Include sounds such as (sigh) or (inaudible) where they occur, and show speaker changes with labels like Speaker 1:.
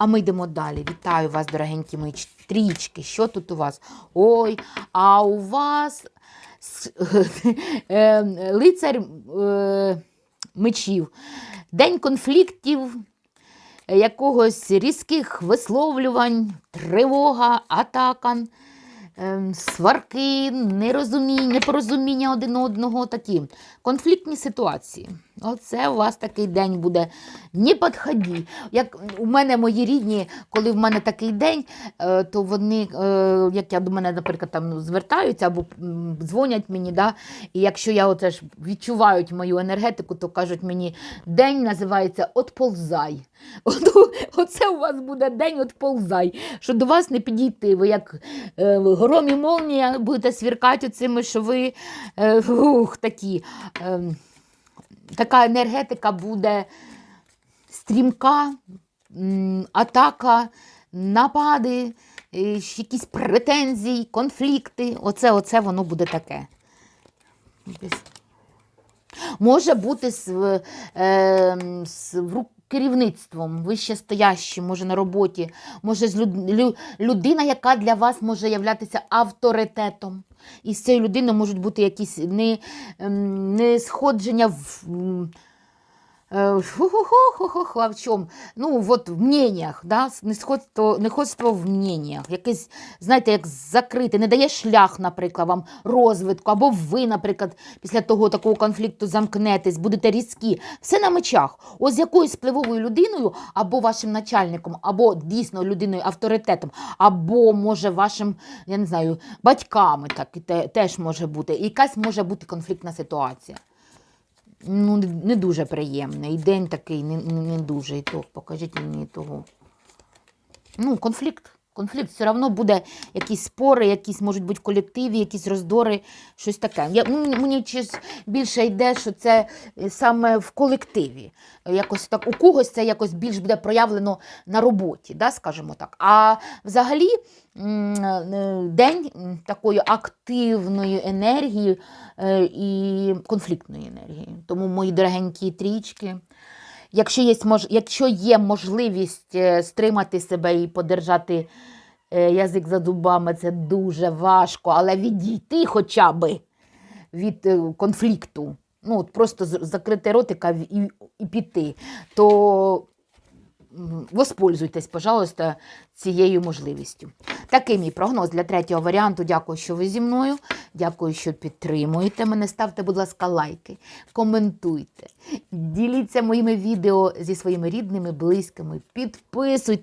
Speaker 1: А ми йдемо далі. Вітаю вас, дорогенькі мої трічки. Що тут у вас? Ой, а у вас (laughs) е, лицар е, мечів. День конфліктів, е, якогось різких висловлювань, тривога, атака, ем, сварки, нерозуміння, непорозуміння один одного, такі конфліктні ситуації. Оце у вас такий день буде. Не підході. Як у мене мої рідні, коли в мене такий день, е, то вони, е, як я до мене, наприклад, там ну, звертаються або дзвонять мені, да, і якщо я оце ж відчувають мою енергетику, то кажуть мені, день називається Отползай. (laughs) От, оце у вас буде день Отползай. Що до вас не підійти. Ви як е, гром і молнія будете свіркати цими, що ви (laughs) ух, такі. Така енергетика буде стрімка, атака, напади, е, якісь претензії, конфлікти. Оце, оце воно буде таке. Може бути з, е, з керівництвом, вище стоящим, може на роботі, може з люд, лю- людина, яка для вас може являтися авторитетом. І з цією людиною можуть бути якісь не, ем, не сходження в. Е, хо-хо-хо-хо-хо, а в чому? Ну, от в мненнях, да? несходство, несходство в мненнях. Якесь, знаєте, як закрите, не дає шлях, наприклад, вам розвитку, або ви, наприклад, після того такого конфлікту замкнетесь, будете різкі. Все на мечах. Ось якоюсь впливовою людиною, або вашим начальником, або дійсно людиною авторитетом, або, може, вашим, я не знаю, батьками, так теж може бути. І якась може бути конфліктна ситуація ну, не- дуже приємний. І день такий не, не дуже. І то покажіть мені того. Ну, конфлікт. Конфлікт все одно буде якісь спори, якісь можуть бути в колективі, якісь роздори, щось таке. Я, мені, щось більше йде, що це е, саме в колективі. Якось так, у когось це якось більш буде проявлено на роботі, да, скажімо так. А взагалі е, день такої активної енергії е, і конфліктної енергії. Тому, мої дорогенькі трічки, якщо є, якщо є можливість е, стримати себе і подержати е, язик за зубами, це дуже важко, але відійти хоча б від е, конфлікту. Ну, от просто закрити ротика і, і піти, то воспользуйтесь, пожалуйста, цією можливістю. Такий мій прогноз для третього варіанту. Дякую, що ви зі мною. Дякую, що підтримуєте мене. Ставте, будь ласка, лайки, коментуйте, діліться моїми відео зі своїми рідними, близькими, підписуйтесь.